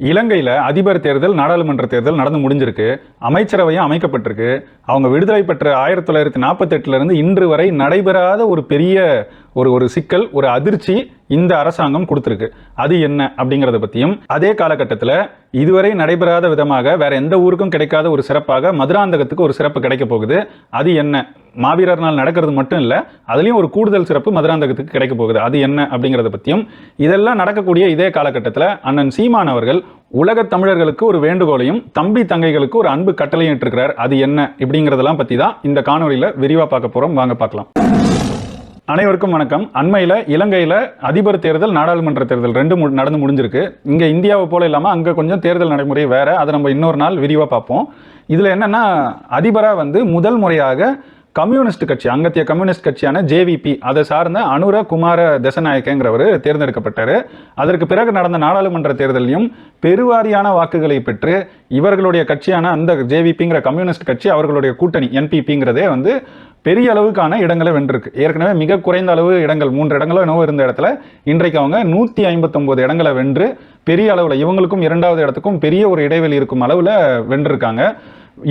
இலங்கையில் அதிபர் தேர்தல் நாடாளுமன்ற தேர்தல் நடந்து முடிஞ்சிருக்கு. அமைச்சரவையும் அமைக்கப்பட்டிருக்கு. அவங்க விடுதலை பெற்ற ஆயிரத்தி தொள்ளாயிரத்தி நாற்பத்தெட்டுலேருந்து இன்று வரை நடைபெறாத ஒரு பெரிய ஒரு ஒரு சிக்கல் ஒரு அதிர்ச்சி இந்த அரசாங்கம் கொடுத்துருக்கு. அது என்ன அப்படிங்கிறத பற்றியும் அதே காலகட்டத்தில் இதுவரை நடைபெறாத விதமாக வேற எந்த ஊருக்கும் கிடைக்காத ஒரு சிறப்பாக மதுராந்தகத்துக்கு ஒரு சிறப்பு கிடைக்க போகுது. அது என்ன? மாவீரர் நாள் நடக்கிறது மட்டும் இல்லை அதுலேயும் ஒரு கூடுதல் சிறப்பு மதுராந்தகத்துக்கு கிடைக்க போகுது. அது என்ன அப்படிங்கிறத பற்றியும் இதெல்லாம் நடக்கக்கூடிய இதே காலகட்டத்தில் அண்ணன் சீமான் அவர்கள் உலக தமிழர்களுக்கு ஒரு வேண்டுகோளையும் தம்பி தங்கைகளுக்கு ஒரு அன்பு கட்டளையும் இட்டிருக்கிறார். அது என்ன இப்படிங்கிறதெல்லாம் பற்றி தான் இந்த காணொலியில் விரிவாக பார்க்க போகிறோம் வாங்க பார்க்கலாம். அனைவருக்கும் வணக்கம். அண்மையில் இலங்கையில் அதிபர் தேர்தல் நாடாளுமன்ற தேர்தல் ரெண்டு மு- நடந்து முடிஞ்சிருக்கு. இங்கே இந்தியாவை போல இல்லாமல் அங்கே கொஞ்சம் தேர்தல் நடைமுறை வேறு. அதை நம்ம இன்னொரு நாள் விரிவாக பார்ப்போம். இதில் என்னென்னா அதிபராக வந்து முதல் முறையாக கம்யூனிஸ்ட் கட்சி அங்கத்திய கம்யூனிஸ்ட் கட்சியான ஜேவிபி அதை சார்ந்த அனுர குமார தசநாயக்கங்கிறவர் தேர்ந்தெடுக்கப்பட்டார். அதற்கு பிறகு நடந்த நாடாளுமன்ற தேர்தலையும் பெருவாரியான வாக்குகளை பெற்று இவர்களுடைய கட்சியான அந்த ஜேவிபிங்கிற கம்யூனிஸ்ட் கட்சி அவர்களுடைய கூட்டணி என்பிபிங்கிறதே வந்து பெரிய அளவுக்கான இடங்களை வென்றிருக்கு. ஏற்கனவே மிக குறைந்த அளவு இடங்கள் மூன்று இடங்களோ என்னவோ இருந்த இடத்துல இன்றைக்கு அவங்க நூற்றி ஐம்பத்தொம்போது இடங்களை வென்று பெரிய அளவில் இவங்களுக்கும் இரண்டாவது இடத்துக்கும் பெரிய ஒரு இடைவெளி இருக்கும் அளவில் வென்றிருக்காங்க.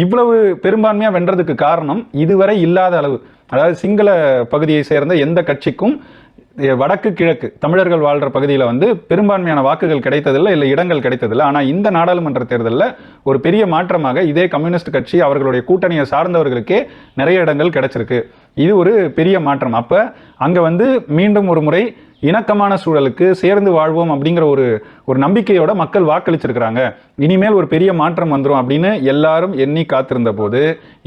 இவ்வளவு பெரும்பான்மையாக வென்றதுக்கு காரணம் இதுவரை இல்லாத அளவு. அதாவது சிங்கள பகுதியை சேர்ந்த எந்த கட்சிக்கும் வடக்கு கிழக்கு தமிழர்கள் வாழ்கிற பகுதியில் வந்து பெரும்பான்மையான வாக்குகள் கிடைத்ததில்லை இல்லை இடங்கள் கிடைத்ததில்லை. ஆனால் இந்த நாடாளுமன்ற தேர்தலில் ஒரு பெரிய மாற்றமாக இதே கம்யூனிஸ்ட் கட்சி அவர்களுடைய கூட்டணியை சார்ந்தவர்களுக்கே நிறைய இடங்கள் கிடைச்சிருக்கு. இது ஒரு பெரிய மாற்றம். அப்போ அங்கே வந்து மீண்டும் ஒரு முறை இணக்கமான சூழலுக்கு சேர்ந்து வாழ்வோம் அப்படிங்கிற ஒரு ஒரு நம்பிக்கையோட மக்கள் வாக்களிச்சிருக்கிறாங்க. இனிமேல் ஒரு பெரிய மாற்றம் வந்துடும் அப்படின்னு எல்லாரும் எண்ணி காத்திருந்த போது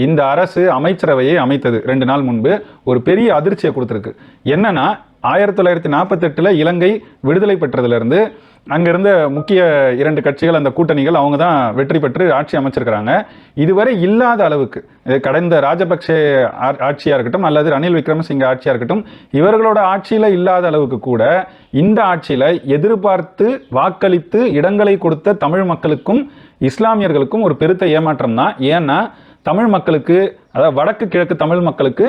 இந்த அரசு அமைச்சரவையை அமைத்தது. ரெண்டு நாள் முன்பு ஒரு பெரிய அதிர்ச்சியை கொடுத்துருக்கு. என்னன்னா ஆயிரத்தி தொள்ளாயிரத்தி நாற்பத்தெட்டில் இலங்கை விடுதலை பெற்றதுலேருந்து அங்கிருந்த முக்கிய இரண்டு கட்சிகள் அந்த கூட்டணிகள் அவங்க தான் வெற்றி பெற்று ஆட்சி அமைச்சிருக்கிறாங்க. இதுவரை இல்லாத அளவுக்கு கடந்த ராஜபக்சே ஆட்சியாக இருக்கட்டும் அல்லது ரணில் விக்ரமசிங்க ஆட்சியாக இருக்கட்டும் இவர்களோட ஆட்சியில் இல்லாத அளவுக்கு கூட இந்த ஆட்சியில் எதிர்பார்த்து வாக்களித்து இடங்களை கொடுத்த தமிழ் மக்களுக்கும் இஸ்லாமியர்களுக்கும் ஒரு பெருத்த ஏமாற்றம் தான். ஏன்னா தமிழ் மக்களுக்கு அதாவது வடக்கு கிழக்கு தமிழ் மக்களுக்கு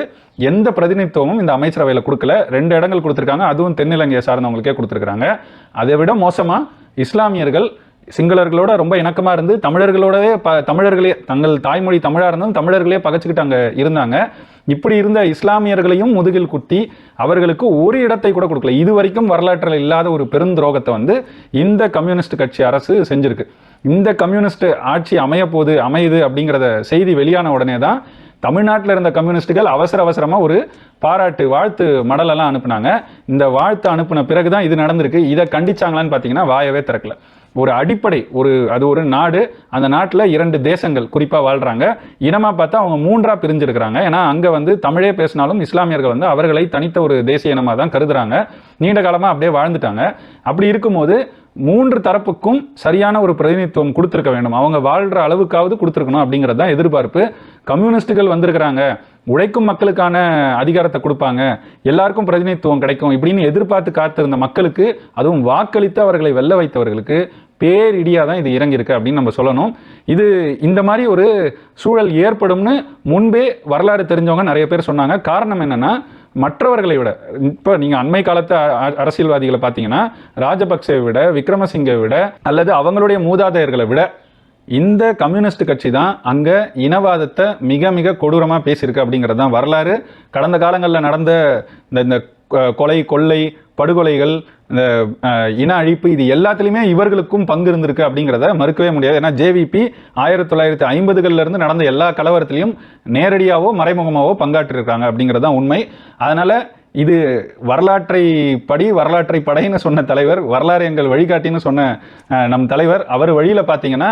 எந்த பிரதிநிதித்துவமும் இந்த அமைச்சரவையில் கொடுக்கல. ரெண்டு இடங்கள் கொடுத்துருக்காங்க. அதுவும் தென்னிலங்கையை சார்ந்தவங்களுக்கே கொடுத்துருக்காங்க அதை விட மோசமாக இஸ்லாமியர்கள் சிங்களர்களோட ரொம்ப இணக்கமாக இருந்து தமிழர்களோடவே ப தமிழர்களே தங்கள் தாய்மொழி தமிழாக இருந்தும் தமிழர்களே பகச்சுக்கிட்டு இருந்தாங்க. இப்படி இருந்த இஸ்லாமியர்களையும் முதுகில் குத்தி அவர்களுக்கு ஒரு இடத்தை கூட கொடுக்கல. இது வரைக்கும் வரலாற்றில் இல்லாத ஒரு பெருந்துரோகத்தை வந்து இந்த கம்யூனிஸ்ட் கட்சி அரசு செஞ்சிருக்கு. இந்த கம்யூனிஸ்ட் ஆட்சி அமையப்போது அமையுது அப்படிங்கிறத செய்தி வெளியான உடனே தான் தமிழ்நாட்டில் இருந்த கம்யூனிஸ்டுகள் அவசர அவசரமா ஒரு பாராட்டு வாழ்த்து மடலெல்லாம் அனுப்புனாங்க. இந்த வாழ்த்து அனுப்புன பிறகு தான் இது நடந்திருக்கு. இதை கண்டிச்சாங்களான்னு பார்த்தீங்கன்னா வாயவே திறக்கல. ஒரு அடிப்படை ஒரு அது ஒரு நாடு. அந்த நாட்டில் இரண்டு தேசங்கள் குறிப்பாக வாழ்கிறாங்க இனமாக பார்த்தா அவங்க மூன்றாக பிரிஞ்சிருக்கிறாங்க. ஏன்னா அங்கே வந்து தமிழே பேசினாலும் இஸ்லாமியர்கள் வந்து அவர்களை தனித்த ஒரு தேசிய இனமாக தான் கருதுகிறாங்க நீண்ட காலமாக அப்படியே வாழ்ந்துட்டாங்க. அப்படி இருக்கும்போது மூன்று தரப்புக்கும் சரியான ஒரு பிரதிநிதித்துவம் கொடுத்துருக்க வேண்டும். அவங்க வாழ்கிற அளவுக்காவது கொடுத்துருக்கணும் அப்படிங்கிறது தான் எதிர்பார்ப்பு. கம்யூனிஸ்ட்டுகள் வந்திருக்கிறாங்க. உழைக்கும் மக்களுக்கான அதிகாரத்தை கொடுப்பாங்க. எல்லாருக்கும் பிரதிநிதித்துவம் கிடைக்கும் இப்படின்னு எதிர்பார்த்து காத்திருந்த மக்களுக்கு அதுவும் வாக்களித்து அவர்களை வெல்ல வைத்தவர்களுக்கு பேரிடியாக தான் இது இறங்கியிருக்கு அப்படின்னு நம்ம சொல்லணும். இது இந்த மாதிரி ஒரு சூழல் ஏற்படும்னு முன்பே வரலாறு தெரிஞ்சவங்க நிறைய பேர் சொன்னாங்க. காரணம் என்னன்னா மற்றவர்களை விட இப்போ நீங்கள் அண்மை காலத்து அ- அரசியல்வாதிகளை பார்த்தீங்கன்னா ராஜபக்சேவை விட விக்ரமசிங்கை விட அல்லது அவங்களுடைய மூதாதையர்களை விட இந்த கம்யூனிஸ்ட் கட்சி தான் அங்கே இனவாதத்தை மிக மிக கொடூரமாக பேசியிருக்கு அப்படிங்கிறது தான் வரலாறு. கடந்த காலங்களில் நடந்த இந்த இந்த கொலை கொள்ளை படுகொலைகள் இந்த இன அழிப்பு இது எல்லாத்துலேயுமே இவர்களுக்கும் பங்கு இருந்திருக்கு அப்படிங்கிறத மறுக்கவே முடியாது. ஏன்னா ஜேவிபி ஆயிரத்தி தொள்ளாயிரத்தி ஐம்பதுகள்லேருந்து நடந்த எல்லா கலவரத்திலையும் நேரடியாகவோ மறைமுகமாகவோ பங்காற்றிருக்காங்க அப்படிங்கிறது தான் உண்மை. அதனால் இது வரலாற்றை படி வரலாற்றை படைன்னு சொன்ன தலைவர் வரலாறு எங்கள் வழிகாட்டின்னு சொன்ன நம் தலைவர் அவர் வழியில் பார்த்தீங்கன்னா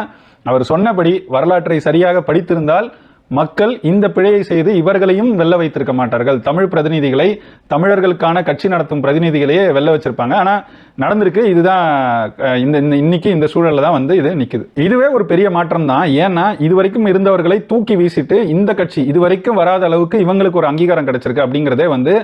அவர் சொன்னபடி வரலாற்றை சரியாக படித்திருந்தால் மக்கள் இந்த பிழையை செய்து இவர்களையும் வெல்ல வைத்திருக்க மாட்டார்கள். தமிழ் பிரதிநிதிகளை தமிழர்களுக்கான கட்சி நடத்தும் பிரதிநிதிகளையே வெல்ல வச்சிருப்பாங்க. ஆனால் நடந்திருக்கு. இதுதான் இந்த இந்த இன்னைக்கு இந்த சூழலில் தான் வந்து இது நிற்குது இதுவே ஒரு பெரிய மாற்றம் தான். ஏன்னா இதுவரைக்கும் இருந்தவர்களை தூக்கி வீசிட்டு இந்த கட்சி இதுவரைக்கும் வராத அளவுக்கு இவங்களுக்கு ஒரு அங்கீகாரம் கிடைச்சிருக்கு அப்படிங்கிறதே வந்து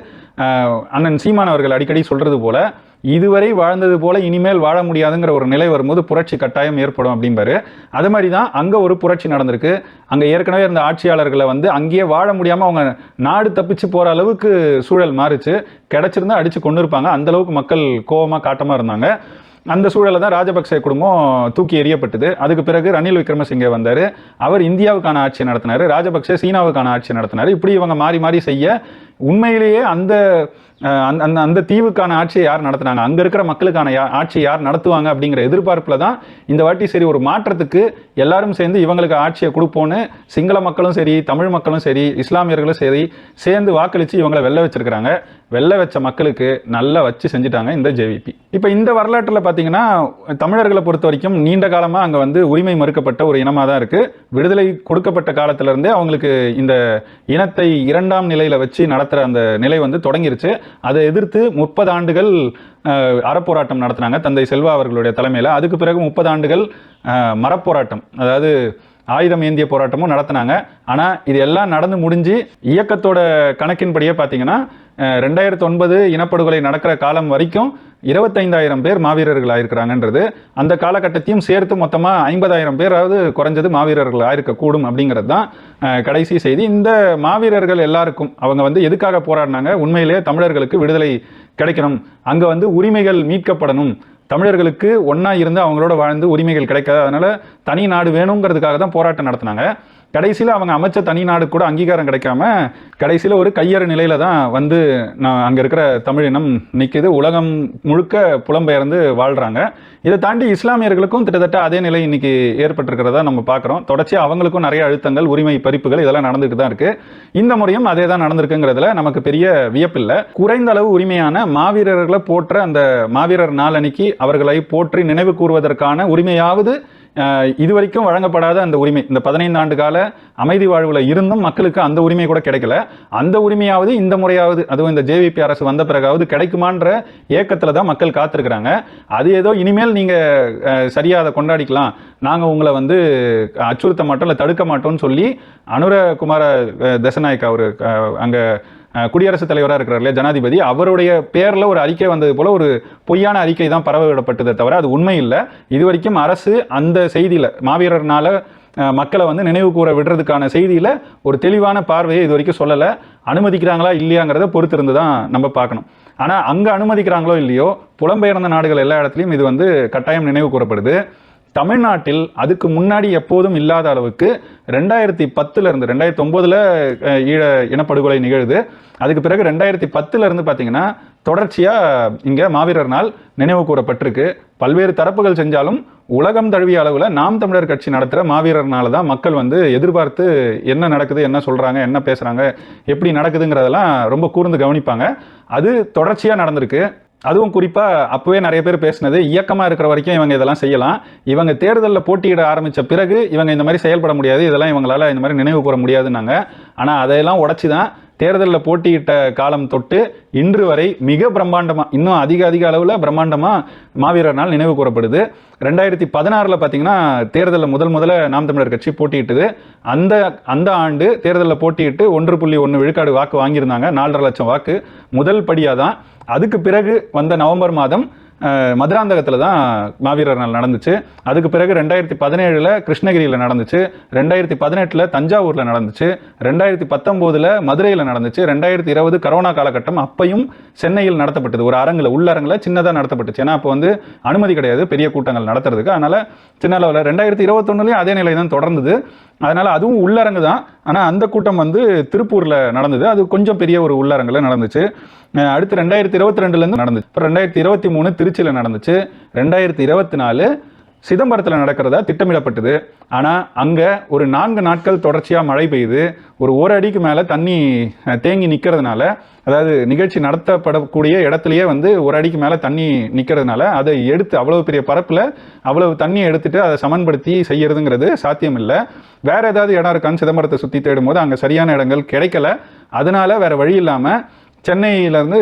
அண்ணன் சீமான் அவர்கள் அடிக்கடி சொல்றது போல இதுவரை வாழ்ந்தது போல இனிமேல் வாழ முடியாதுங்கிற ஒரு நிலை வரும்போது புரட்சி கட்டாயம் ஏற்படும் அப்படிம்பாரு. அது மாதிரி தான் அங்கே ஒரு புரட்சி நடந்திருக்கு. அங்கே ஏற்கனவே இருந்த ஆட்சியாளர்களை வந்து அங்கேயே வாழ முடியாமல் அவங்க நாடு தப்பிச்சு போகிற அளவுக்கு சூழல் மாறிச்சு. கிடச்சிருந்தா அடித்து கொண்டு இருப்பாங்க. அந்த அளவுக்கு மக்கள் கோபமாக காட்டமாக இருந்தாங்க. அந்த சூழலை தான் ராஜபக்சே குடும்பம் தூக்கி எறியப்பட்டது. அதுக்கு பிறகு ரணில் விக்ரமசிங்கே வந்தார். அவர் இந்தியாவுக்கான ஆட்சி நடத்தினார். ராஜபக்சே சீனாவுக்கான ஆட்சி நடத்தினார். இப்படி இவங்க மாறி மாறி செய்ய உண்மையிலேயே அந்த அந்த அந்த அந்த தீவுக்கான ஆட்சியை யார் நடத்துனாங்க? அங்கே இருக்கிற மக்களுக்கான யா- ஆட்சி யார் நடத்துவாங்க அப்படிங்கிற எதிர்பார்ப்பில் தான் இந்த வாட்டி சரி ஒரு மாற்றத்துக்கு எல்லாரும் சேர்ந்து இவங்களுக்கு ஆட்சியை கொடுப்போன்னு சிங்கள மக்களும் சரி தமிழ் மக்களும் சரி இஸ்லாமியர்களும் சரி சேர்ந்து வாக்களித்து இவங்களை வெல்ல வச்சிருக்கிறாங்க. வெல்ல வச்ச மக்களுக்கு நல்லா வச்சு செஞ்சுட்டாங்க இந்த ஜேவிபி இப்போ இந்த வரலாற்றில் பார்த்தீங்கன்னா தமிழர்களை பொறுத்த வரைக்கும் நீண்ட காலமாக அங்கே வந்து உரிமை மறுக்கப்பட்ட ஒரு இனமாக தான் இருக்குது விடுதலை கொடுக்கப்பட்ட காலத்திலிருந்தே அவங்களுக்கு இந்த இனத்தை இரண்டாம் நிலையில் வச்சு நடத்துகிற அந்த நிலை வந்து தொடங்கிருச்சு. அதை எதிர்த்து முப்பது ஆண்டுகள் அறப்போராட்டம் நடத்தினாங்க தந்தை செல்வா அவர்களுடைய தலைமையில். அதுக்கு பிறகு முப்பது ஆண்டுகள் மரப்போராட்டம் அதாவது ஆயுதம் ஏந்திய போராட்டமும் நடத்தினாங்க. ஆனால் இது எல்லாம் நடந்து முடிஞ்சு இயக்கத்தோட கணக்கின்படியே பார்த்தீங்கன்னா ரெண்டாயிரத்தி ரெண்டாயிரத்து ஒன்பது இனப்படுகொலை நடக்கிற காலம் வரைக்கும் இருபத்தைந்தாயிரம் பேர் மாவீரர்கள் ஆயிருக்கிறாங்கன்றது அந்த காலகட்டத்தையும் சேர்த்து மொத்தமாக ஐம்பதாயிரம் பேராவது குறைஞ்சது மாவீரர்கள் ஆயிருக்க அப்படிங்கிறது தான் கடைசி செய்தி. இந்த மாவீரர்கள் எல்லாருக்கும் அவங்க வந்து எதுக்காக போராடினாங்க? உண்மையிலேயே தமிழர்களுக்கு விடுதலை கிடைக்கணும். அங்கே வந்து உரிமைகள் மீட்கப்படணும். தமிழர்களுக்கு ஒன்றா இருந்து அவங்களோட வாழ்ந்து உரிமைகள் கிடைக்காது அதனால் தனி நாடு வேணுங்கிறதுக்காக தான் போராட்டம் நடத்தினாங்க. கடைசியில் அவங்க அமைச்ச தனி நாடு கூட அங்கீகாரம் கிடைக்காம கடைசியில் ஒரு கையறு நிலையில தான் வந்து நான் அங்கே இருக்கிற தமிழினம் நிற்கிது உலகம் முழுக்க புலம்பெயர்ந்து வாழ்கிறாங்க இதை தாண்டி இஸ்லாமியர்களுக்கும் கிட்டத்தட்ட அதே நிலை இன்னைக்கு ஏற்பட்டிருக்கிறதா நம்ம பார்க்குறோம். தொடர்ச்சியாக அவங்களுக்கும் நிறைய அழுத்தங்கள் உரிமை பறிப்புகள் இதெல்லாம் நடந்துட்டு தான் இருக்கு. இந்த முறையும் அதே தான் நடந்திருக்குங்கிறதுல நமக்கு பெரிய வியப்பில்லை. குறைந்த அளவு உரிமையான மாவீரர்களை போற்ற அந்த மாவீரர் நாளன்னைக்கு அவர்களை போற்றி நினைவு கூறுவதற்கான உரிமையாவது இதுவரைக்கும் வழங்கப்படாத அந்த உரிமை. இந்த பதினைந்து ஆண்டு கால அமைதி வாழ்வில் இருந்தும் மக்களுக்கு அந்த உரிமை கூட கிடைக்கல. அந்த உரிமையாவது இந்த முறையாவது அதுவும் இந்த ஜேவிபி அரசு வந்த பிறகாவது கிடைக்குமான்ற ஏக்கத்தில் தான் மக்கள் காத்திருக்கிறாங்க. அது ஏதோ இனிமேல் நீங்கள் சரியாக அதை கொண்டாடிக்கலாம். நாங்கள் உங்களை வந்து அச்சுறுத்த மாட்டோம் இல்லை தடுக்க மாட்டோம்னு சொல்லி அனுரகுமார தசநாயக் அவர் அங்கே குடியரசுத் தலைவராக இருக்கிறார் இல்லையா ஜனாதிபதி அவருடைய பேரில் ஒரு அறிக்கை வந்தது போல் ஒரு பொய்யான அறிக்கை தான் பரவவிடப்பட்டதே தவிர அது உண்மை இல்லை. இது வரைக்கும் அரசு அந்த செய்தியில் மாவீரர்னால் மக்களை வந்து நினைவு கூற விடுறதுக்கான செய்தியில் ஒரு தெளிவான பார்வையை இது வரைக்கும் சொல்லலை. அனுமதிக்கிறாங்களா இல்லையாங்கிறத பொறுத்திருந்து தான் நம்ம பார்க்கணும். ஆனால் அங்கே அனுமதிக்கிறாங்களோ இல்லையோ புலம்பெயர்ந்த நாடுகள் எல்லா இடத்துலையும் இது வந்து கட்டாயம் நினைவு கூறப்படுது. தமிழ்நாட்டில் அதுக்கு முன்னாடி எப்போதும் இல்லாத அளவுக்கு ரெண்டாயிரத்தி பத்துலேருந்து ரெண்டாயிரத்தி ஒம்போதில் ஈழ இனப்படுகொலை நிகழுது. அதுக்கு பிறகு ரெண்டாயிரத்தி பத்துலேருந்து பார்த்தீங்கன்னா தொடர்ச்சியாக இங்கே மாவீரர் நாள் நினைவு கூறப்பட்டிருக்கு. பல்வேறு தரப்புகள் செஞ்சாலும் உலகம் தழுவிய அளவில் நாம் தமிழர் கட்சி நடத்துகிற மாவீரர் தான் மக்கள் வந்து எதிர்பார்த்து என்ன நடக்குது என்ன சொல்கிறாங்க என்ன பேசுகிறாங்க எப்படி நடக்குதுங்கிறதெல்லாம் ரொம்ப கூர்ந்து கவனிப்பாங்க. அது தொடர்ச்சியாக நடந்திருக்கு. அதுவும் குறிப்பாக அப்போவே நிறைய பேர் பேசினது இயக்கமாக இருக்கிற வரைக்கும் இவங்க இதெல்லாம் செய்யலாம். இவங்க தேர்தலில் போட்டியிட ஆரம்பித்த பிறகு இவங்க இந்த மாதிரி செயல்பட முடியாது இதெல்லாம் இவங்களால் இந்த மாதிரி நினைவு கூற முடியாதுன்னாங்க. ஆனால் அதையெல்லாம் உடச்சி தான் தேர்தலில் போட்டியிட்ட காலம் தொட்டு இன்று வரை மிக பிரம்மாண்டமாக இன்னும் அதிக அதிக அளவில் பிரம்மாண்டமாக மாவீரர் நாள் நினைவு கூறப்படுது. ரெண்டாயிரத்தி பதினாறில் பார்த்தீங்கன்னா தேர்தலில் முதல் முதல்ல நாம் தமிழர் கட்சி போட்டியிட்டது. அந்த அந்த ஆண்டு தேர்தலில் போட்டியிட்டு ஒன்று புள்ளி ஒன்று விழுக்காடு வாக்கு வாங்கியிருந்தாங்க. நாலரை லட்சம் வாக்கு. முதல் படியாக தான் அதுக்கு பிறகு வந்த நவம்பர் மாதம் மதுராந்தகத்தில் தான் மாவீரர் நாள் நடந்துச்சு. அதுக்கு பிறகு ரெண்டாயிரத்தி பதினேழில் கிருஷ்ணகிரியில் நடந்துச்சு. ரெண்டாயிரத்தி பதினெட்டில் தஞ்சாவூரில் நடந்துச்சு. ரெண்டாயிரத்தி பத்தொம்போதில் மதுரையில் நடந்துச்சு. ரெண்டாயிரத்தி இருபது கரோனா காலகட்டம் அப்பையும் சென்னையில் நடத்தப்பட்டது. ஒரு அரங்கில் உள்ளரங்கில் சின்னதாக நடத்தப்பட்டுச்சு. ஏன்னா அப்போ வந்து அனுமதி கிடையாது. பெரிய கூட்டங்கள் நடத்துறதுக்கு. அதனால் சின்ன அளவில் ரெண்டாயிரத்தி இருபத்தொன்னுலையும் அதே நிலை தான் தொடர்ந்தது. அதனால் அதுவும் உள்ளரங்கு தான். ஆனால் அந்த கூட்டம் வந்து திருப்பூரில் நடந்தது. அது கொஞ்சம் பெரிய ஒரு உள்ளரங்கில் நடந்துச்சு. அடுத்து ரெண்டாயிரத்தி இருபத்தி ரெண்டுலேருந்து நடந்துச்சு. இப்போ ரெண்டாயிரத்தி இருபத்தி மூணு திருச்சியில் நடந்துச்சு. ரெண்டாயிரத்தி இருபத்தி நாலு சிதம்பரத்தில் நடக்கிறதா திட்டமிடப்பட்டது. ஆனால் அங்கே ஒரு நான்கு நாட்கள் தொடர்ச்சியாக மழை பெய்யுது. ஒரு ஒரு அடிக்கு மேலே தண்ணி தேங்கி நிற்கிறதுனால அதாவது நிகழ்ச்சி நடத்தப்படக்கூடிய இடத்துலையே வந்து ஒரு அடிக்கு மேலே தண்ணி நிற்கிறதுனால அதை எடுத்து அவ்வளோ பெரிய பரப்பில் அவ்வளவு தண்ணியை எடுத்துட்டு அதை சமன்படுத்தி செய்யறதுங்கிறது சாத்தியம் இல்லை வேறு ஏதாவது இடம் இருக்கான்னு சிதம்பரத்தை சுற்றி தேடும்போது அங்கே சரியான இடங்கள் கிடைக்கல. அதனால வேறு வழி இல்லாமல் சென்னையிலேருந்து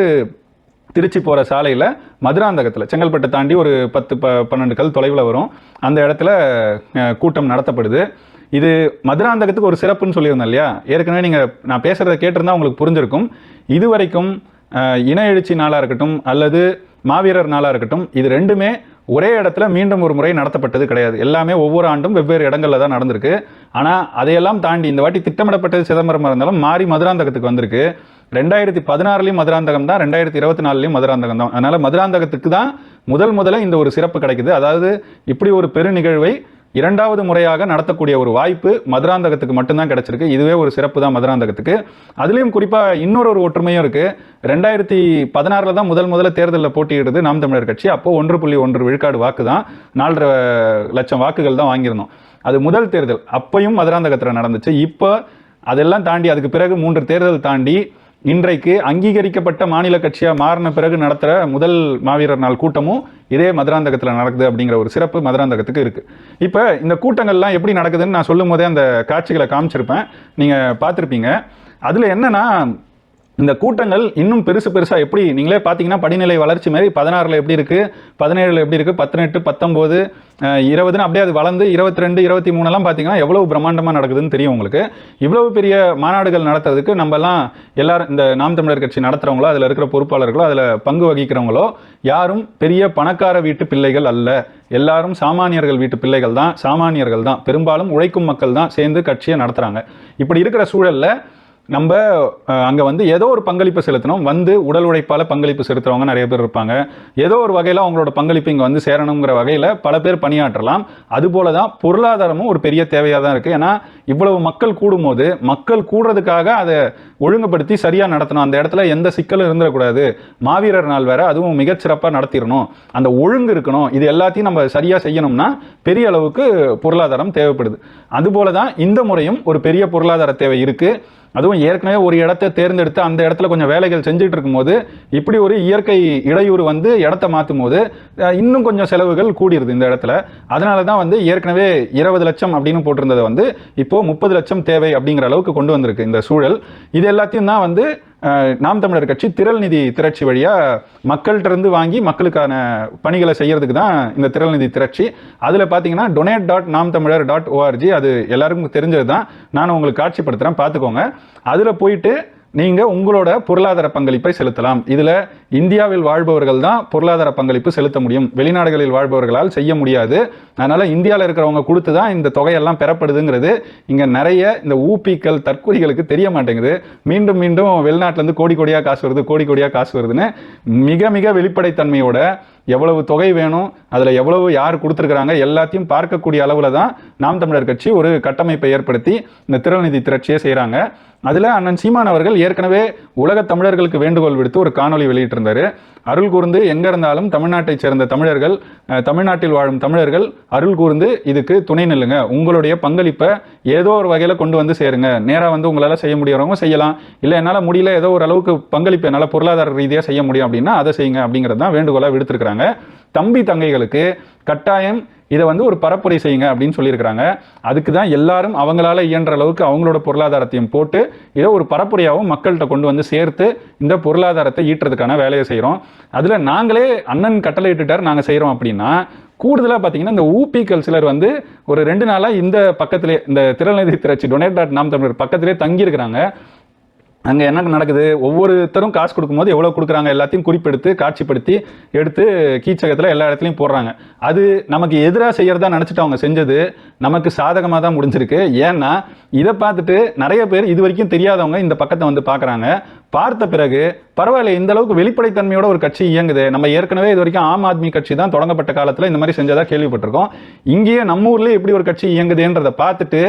திருச்சி போகிற சாலையில் மதுராந்தகத்தில் செங்கல்பட்டை தாண்டி ஒரு பத்து ப பன்னெண்டு கல் தொலைவில் வரும். அந்த இடத்துல கூட்டம் நடத்தப்படுது. இது மதுராந்தகத்துக்கு ஒரு சிறப்புன்னு சொல்லியிருந்தேன் இல்லையா? ஏற்கனவே நீங்கள் நான் பேசுகிறத கேட்டிருந்தா உங்களுக்கு புரிஞ்சிருக்கும். இதுவரைக்கும் இன எழுச்சி நாளாக இருக்கட்டும் அல்லது மாவீரர் நாளாக இருக்கட்டும் இது ரெண்டுமே ஒரே இடத்துல மீண்டும் ஒரு முறை நடத்தப்பட்டது கிடையாது. எல்லாமே ஒவ்வொரு ஆண்டும் வெவ்வேறு இடங்களில் தான் நடந்திருக்கு. ஆனால் அதையெல்லாம் தாண்டி இந்த வாட்டி திட்டமிடப்பட்டது சிதம்பரமாக இருந்தாலும் மாறி மதுராந்தகத்துக்கு வந்திருக்கு. ரெண்டாயிரத்தி பதினாறுலையும் மதுராந்தகம் தான் ரெண்டாயிரத்தி இருபத்தி நாலுலையும் மதுராந்தகம் தான். அதனால் மதுராந்தகத்துக்கு தான் முதல் முதல்ல இந்த ஒரு சிறப்பு கிடைக்குது. அதாவது இப்படி ஒரு பெரு நிகழ்வை இரண்டாவது முறையாக நடத்தக்கூடிய ஒரு வாய்ப்பு மதுராந்தகத்துக்கு மட்டும்தான் கிடச்சிருக்கு. இதுவே ஒரு சிறப்பு தான் மதுராந்தகத்துக்கு. அதுலேயும் குறிப்பாக இன்னொரு ஒரு ஒற்றுமையும் இருக்குது ரெண்டாயிரத்தி பதினாறில் தான் முதல் முதல்ல தேர்தலில் போட்டியிடுது நாம் தமிழர் கட்சி. அப்போ ஒன்று புள்ளி ஒன்று விழுக்காடு வாக்கு தான் நாலரை லட்சம் வாக்குகள் தான் வாங்கியிருந்தோம். அது முதல் தேர்தல். அப்பையும் மதுராந்தகத்தில் நடந்துச்சு. இப்போ அதெல்லாம் தாண்டி அதுக்கு பிறகு மூன்று தேர்தல் தாண்டி இன்றைக்கு அங்கீகரிக்கப்பட்ட மாநில கட்சியாக மாறின பிறகு நடத்துகிற முதல் மாவீரர் நாள் கூட்டமும் இதே மதுராந்தகத்தில் நடக்குது அப்படிங்கிற ஒரு சிறப்பு மதுராந்தகத்துக்கு இருக்குது இப்போ இந்த கூட்டங்கள்லாம் எப்படி நடக்குதுன்னு நான் சொல்லும் போதே அந்த காட்சிகளை காமிச்சிருப்பேன். நீங்கள் பார்த்துருப்பீங்க. அதில் என்னென்னா இந்த கூட்டங்கள் இன்னும் பெருசு பெருசாக எப்படி நீங்களே பார்த்தீங்கன்னா படிநிலை வளர்ச்சி மாதிரி பதினாறில் எப்படி இருக்குது பதினேழில் எப்படி இருக்குது பதினெட்டு பத்தொம்போது இருபதுன்னு அப்படியே அது வளர்ந்து இருபத்தி ரெண்டு இருபத்தி மூணுலாம் பார்த்தீங்கன்னா எவ்வளோ பிரம்மாண்டமாக நடக்குதுன்னு தெரியும் உங்களுக்கு. இவ்வளோ பெரிய மாநாடுகள் நடத்துறதுக்கு நம்மலாம் எல்லாரும் இந்த நாம் தமிழர் கட்சி நடத்துகிறவங்களோ அதில் இருக்கிற பொறுப்பாளர்களோ அதில் பங்கு வகிக்கிறவங்களோ யாரும் பெரிய பணக்கார வீட்டு பிள்ளைகள் அல்ல. எல்லாரும் சாமானியர்கள் வீட்டு பிள்ளைகள் தான் சாமானியர்கள் தான். பெரும்பாலும் உழைக்கும் மக்கள் தான் சேர்ந்து கட்சியை நடத்துகிறாங்க இப்படி இருக்கிற சூழலில் நம்ம அங்கே வந்து ஏதோ ஒரு பங்களிப்பு செலுத்தணும். வந்து உடல் உழைப்பால் பங்களிப்பு செலுத்துறவங்க நிறைய பேர் இருப்பாங்க. ஏதோ ஒரு வகையில் அவங்களோட பங்களிப்பு இங்கே வந்து சேரணுங்கிற வகையில் பல பேர் பணியாற்றலாம். அதுபோல தான் பொருளாதாரமும் ஒரு பெரிய தேவையாக தான் இருக்குது ஏன்னா இவ்வளவு மக்கள் கூடும்போது மக்கள் கூடுறதுக்காக அதை ஒழுங்குபடுத்தி சரியாக நடத்தணும். அந்த இடத்துல எந்த சிக்கலும் இருந்துடக்கூடாது. மாவீரர் நாள் வேற அதுவும் மிகச்சிறப்பாக நடத்திடணும். அந்த ஒழுங்கு இருக்கணும். இது எல்லாத்தையும் நம்ம சரியாக செய்யணும்னா பெரிய அளவுக்கு பொருளாதாரம் தேவைப்படுது. அதுபோல தான் இந்த முறையும் ஒரு பெரிய பொருளாதார தேவை இருக்குது அதுவும் ஏற்கனவே ஒரு இடத்த தேர்ந்தெடுத்து அந்த இடத்துல கொஞ்சம் வேலைகள் செஞ்சுட்டு இருக்கும்போது இப்படி ஒரு இயற்கை இடையூறு வந்து இடத்த மாற்றும் போது இன்னும் கொஞ்சம் செலவுகள் கூடிருது இந்த இடத்துல. அதனால தான் வந்து ஏற்கனவே இருபது லட்சம் அப்படின்னு போட்டிருந்ததை வந்து இப்போது முப்பது லட்சம் தேவை அப்படிங்கிற அளவுக்கு கொண்டு வந்திருக்கு இந்த சூழல். இது எல்லாத்தையும் தான் வந்து நாம் தமிழர் கட்சி திரள் நிதி திரட்சி வழியாக மக்கள்கிட்ட இருந்து வாங்கி மக்களுக்கான பணிகளை செய்கிறதுக்கு தான் இந்த திரள் நிதி திரட்சி. அதில் பார்த்தீங்கன்னா டொனேட் டாட் நாம் தமிழர் டாட் ஓஆர்ஜி அது எல்லாருக்கும் தெரிஞ்சது தான் நான் உங்களுக்கு காட்சிப்படுத்துகிறேன் பார்த்துக்கோங்க அதில் போயிட்டு நீங்கள் உங்களோட பொருளாதார பங்களிப்பை செலுத்தலாம். இதில் இந்தியாவில் வாழ்பவர்கள் தான் பொருளாதார பங்களிப்பு செலுத்த முடியும். வெளிநாடுகளில் வாழ்பவர்களால் செய்ய முடியாது. அதனால் இந்தியாவில் இருக்கிறவங்க கொடுத்து தான் இந்த தொகையெல்லாம் பெறப்படுதுங்கிறது இங்கே நிறைய இந்த ஊப்பிக்கள் தற்கொலைகளுக்கு தெரிய மாட்டேங்குது. மீண்டும் மீண்டும் வெளிநாட்டிலேருந்து கோடி கோடியாக காசு வருது கோடி கோடியாக காசு வருதுன்னு மிக மிக வெளிப்படைத்தன்மையோட எவ்வளவு தொகை வேணும் அதில் எவ்வளவு யார் கொடுத்துருக்குறாங்க எல்லாத்தையும் பார்க்கக்கூடிய அளவில் தான் நாம் தமிழர் கட்சி ஒரு கட்டமைப்பை ஏற்படுத்தி இந்த திரள்நிதி திரட்சியை செய்கிறாங்க அதில் அண்ணன் சீமான் அவர்கள் ஏற்கனவே உலக தமிழர்களுக்கு வேண்டுகோள் விடுத்து ஒரு காணொலி வெளியிட்டிருந்தார். அருள் கூர்ந்து எங்கே இருந்தாலும் தமிழ்நாட்டைச் சேர்ந்த தமிழர்கள் தமிழ்நாட்டில் வாழும் தமிழர்கள் அருள் கூர்ந்து இதுக்கு துணை நில்லுங்க. உங்களுடைய பங்களிப்பை ஏதோ ஒரு வகையில் கொண்டு வந்து சேருங்க. நேராக வந்து உங்களால் செய்ய முடியறவங்க செய்யலாம். இல்லை என்னால் முடியல ஏதோ ஒரு அளவுக்கு பங்களிப்பு என்னால் பொருளாதார ரீதியாக செய்ய முடியும் அப்படின்னா அதை செய்யுங்க அப்படிங்கிறது தான் வேண்டுகோளாக விடுத்திருக்கிறாங்க. தம்பி தங்கைகளுக்கு கட்டாயம் இதை வந்து ஒரு பரப்புரை செய்யுங்க அப்படின்னு சொல்லியிருக்கிறாங்க. அதுக்கு தான் எல்லாரும் அவங்களால இயன்ற அளவுக்கு அவங்களோட பொருளாதாரத்தையும் போட்டு இதை ஒரு பரப்புரையாகவும் மக்கள்கிட்ட கொண்டு வந்து சேர்த்து இந்த பொருளாதாரத்தை ஈட்டுறதுக்கான வேலையை செய்கிறோம் அதில் நாங்களே அண்ணன் கட்டளை இட்டுட்டார். நாங்கள் செய்கிறோம் அப்படின்னா கூடுதலாக பார்த்தீங்கன்னா இந்த ஊபிக்கள் சிலர் வந்து ஒரு ரெண்டு நாளாக இந்த பக்கத்திலே இந்த திருநெல்வேலி திரட்சி டொனேட் டாட் நாம் தமிழர் பக்கத்திலே தங்கியிருக்கிறாங்க. அங்கே என்ன நடக்குது? ஒவ்வொருத்தரும் காசு கொடுக்கும்போது எவ்வளோ கொடுக்குறாங்க எல்லாத்தையும் குறிப்பெடுத்து காட்சிப்படுத்தி எடுத்து கீச்சகத்தில் எல்லா இடத்துலையும் போடுறாங்க. அது நமக்கு எதிராக செய்கிறதா நினச்சிட்டு அவங்க செஞ்சது நமக்கு சாதகமாக தான் முடிஞ்சிருக்கு. ஏன்னா இதை பார்த்துட்டு நிறைய பேர் இது வரைக்கும் தெரியாதவங்க இந்த பக்கத்தை வந்து பார்க்குறாங்க. பார்த்த பிறகு பரவாயில்ல இந்த அளவுக்கு வெளிப்படைத்தன்மையோட ஒரு கட்சி இயங்குது. நம்ம ஏற்கனவே இது வரைக்கும் ஆம் ஆத்மி கட்சி தான் தொடங்கப்பட்ட காலத்தில் இந்த மாதிரி செஞ்சதாக கேள்விப்பட்டிருக்கோம். இங்கேயே நம்ம ஊர்லேயே எப்படி ஒரு கட்சி இயங்குதுன்றதை பார்த்துட்டு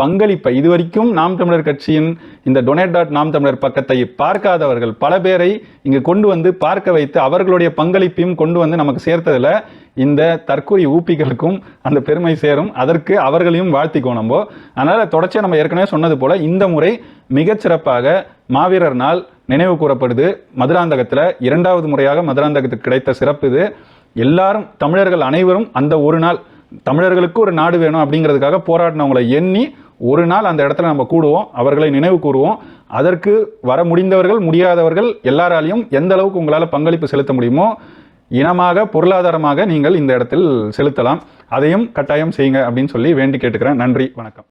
பங்களிப்பை இதுவரைக்கும் நாம் தமிழர் கட்சியின் இந்த டொனேட் டாட் நாம் தமிழர் பக்கத்தை பார்க்காதவர்கள் பல பேரை இங்கு கொண்டு வந்து பார்க்க வைத்து அவர்களுடைய பங்களிப்பையும் கொண்டு வந்து நமக்கு சேர்த்ததில் இந்த தற்கொலை ஊப்பிகளுக்கும் அந்த பெருமை சேரும். அதற்கு அவர்களையும் வாழ்த்திக்கோ நம்ம. அதனால் தொடர்ச்சியாக நம்ம ஏற்கனவே சொன்னது போல இந்த முறை மிகச்சிறப்பாக மாவீரர் நாள் நினைவு கூறப்படுது. மதுராந்தகத்தில் இரண்டாவது முறையாக மதுராந்தகத்துக்கு கிடைத்த சிறப்பு இது. எல்லாரும் தமிழர்கள் அனைவரும் அந்த ஒரு நாள் தமிழர்களுக்கு ஒரு நாடு வேணும் அப்படிங்கிறதுக்காக போராடினவங்களை எண்ணி ஒரு நாள் அந்த இடத்துல நம்ம கூடுவோம் அவர்களை நினைவு கூறுவோம். அதற்கு வர முடிந்தவர்கள் முடியாதவர்கள் எல்லாராலையும் எந்த அளவுக்கு உங்களால் பங்களிப்பு செலுத்த முடியுமோ இனமாக பொருளாதாரமாக நீங்கள் இந்த இடத்தில் செலுத்தலாம். அதையும் கட்டாயம் செய்யுங்க அப்படின்னு சொல்லி வேண்டி கேட்டுக்கிறேன். நன்றி வணக்கம்.